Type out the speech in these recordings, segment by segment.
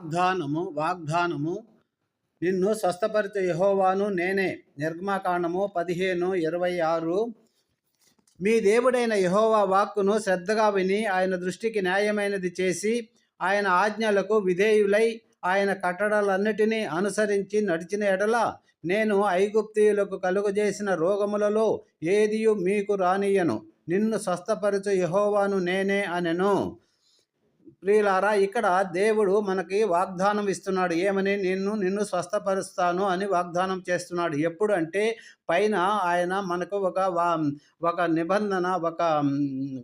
వాగ్దానము వాగ్దానము. నిన్ను స్వస్థపరిచే యహోవాను నేనే. నిర్గమాకాండము పదిహేను ఇరవై ఆరు. మీ దేవుడైన యహోవా వాక్కును శ్రద్ధగా విని ఆయన దృష్టికి న్యాయమైనది చేసి ఆయన ఆజ్ఞలకు విధేయులై ఆయన కట్టడలన్నిటినీ అనుసరించి నడిచిన ఎడల నేను ఐగుప్తీయులకు కలుగజేసిన రోగములలో ఏదియు మీకు రానియను నిన్ను స్వస్థపరచు యహోవాను నేనే అనెను. ప్రియులారా ఇక్కడ దేవుడు మనకి వాగ్దానం ఇస్తున్నాడు. ఏమని? నిన్ను నిన్ను స్వస్థపరుస్తాను అని వాగ్దానం చేస్తున్నాడు. ఎప్పుడు అంటే పైన ఆయన మనకు ఒక వా- ఒక నిబంధన ఒక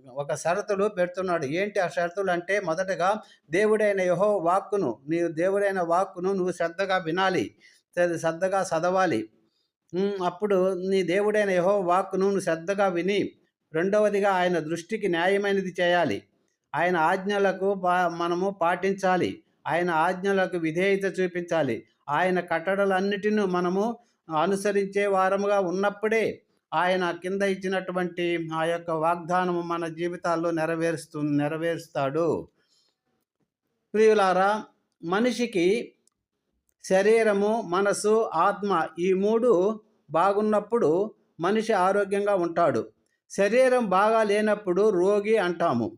ఒక షరతులు పెడుతున్నాడు. ఏంటి ఆ షరతులు అంటే మొదటగా దేవుడైన యహో వాక్కును నీ దేవుడైన వాక్కును నువ్వు శ్రద్ధగా వినాలి. శ్రద్ధగా చదవాలి. అప్పుడు నీ దేవుడైన యహో వాక్కును నువ్వు శ్రద్ధగా విని రెండవదిగా ఆయన దృష్టికి న్యాయమైనది చేయాలి. ఆయన ఆజ్ఞలకు పా మనము పాటించాలి. ఆయన ఆజ్ఞలకు విధేయత చూపించాలి. ఆయన కట్టడలన్నిటిని మనము అనుసరించే వారముగా ఉన్నప్పుడే ఆయన కింద ఇచ్చినటువంటి ఆ యొక్క వాగ్దానము మన జీవితాల్లో నెరవేరుస్తు నెరవేరుస్తాడు. ప్రియులారా మనిషికి శరీరము మనసు ఆత్మ ఈ మూడు బాగున్నప్పుడు మనిషి ఆరోగ్యంగా ఉంటాడు. శరీరం బాగా లేనప్పుడు రోగి అంటాము.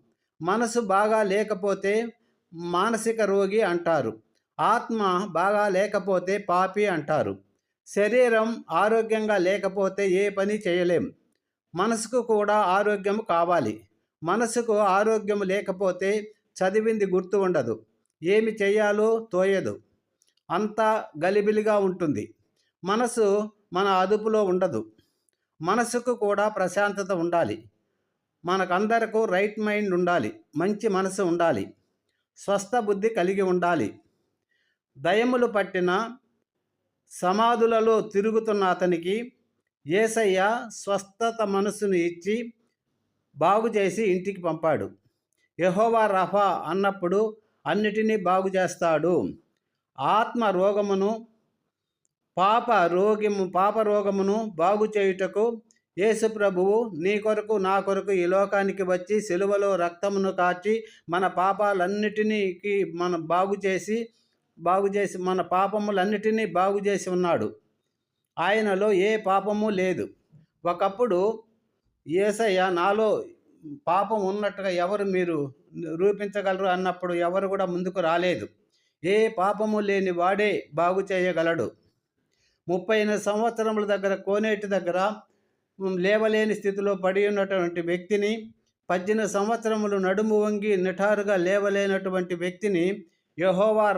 మనసు బాగా లేకపోతే మానసిక రోగి అంటారు. ఆత్మ బాగా లేకపోతే పాపి అంటారు. శరీరం ఆరోగ్యంగా లేకపోతే ఏ పని చేయలేం. మనసుకు కూడా ఆరోగ్యం కావాలి. మనసుకు ఆరోగ్యం లేకపోతే చదివింది గుర్తు ఉండదు. ఏమి చేయాలో తోయదు. అంతా గలిబిలిగా ఉంటుంది. మనసు మన అదుపులో ఉండదు. మనసుకు కూడా ప్రశాంతత ఉండాలి. మనకందరకు రైట్ మైండ్ ఉండాలి మంచి మనసు ఉండాలి స్వస్థ బుద్ధి కలిగి ఉండాలి. దయములు పట్టిన సమాధులలో తిరుగుతున్న అతనికి ఏసయ్య స్వస్థత మనసును ఇచ్చి బాగు చేసి ఇంటికి పంపాడు. యహోవా రఫా అన్నప్పుడు అన్నిటినీ బాగు చేస్తాడు. ఆత్మ రోగమును పాప రోగము పాప రోగమును బాగు చేయుటకు యేసు ప్రభువు నీ కొరకు నా కొరకు ఈ లోకానికి వచ్చి సిలువలో రక్తమును కాచి మన పాపాలన్నిటినీకి మన బాగు చేసి బాగు చేసి మన పాపములన్నిటినీ బాగు చేసి ఉన్నాడు. ఆయనలో ఏ పాపము లేదు. ఒకప్పుడు ఏసయ్య నాలో పాపం ఉన్నట్టుగా ఎవరు మీరు రూపించగలరు అన్నప్పుడు ఎవరు కూడా ముందుకు రాలేదు. ఏ పాపము లేని వాడే బాగు చేయగలడు. ముప్పై సంవత్సరముల దగ్గర కోనేటి దగ్గర లేవలేని స్థితిలో పడి ఉన్నటువంటి వ్యక్తిని పద్దెనిమిది సంవత్సరములు నడుము వంగి నిఠారుగా లేవలేనటువంటి వ్యక్తిని యహోవా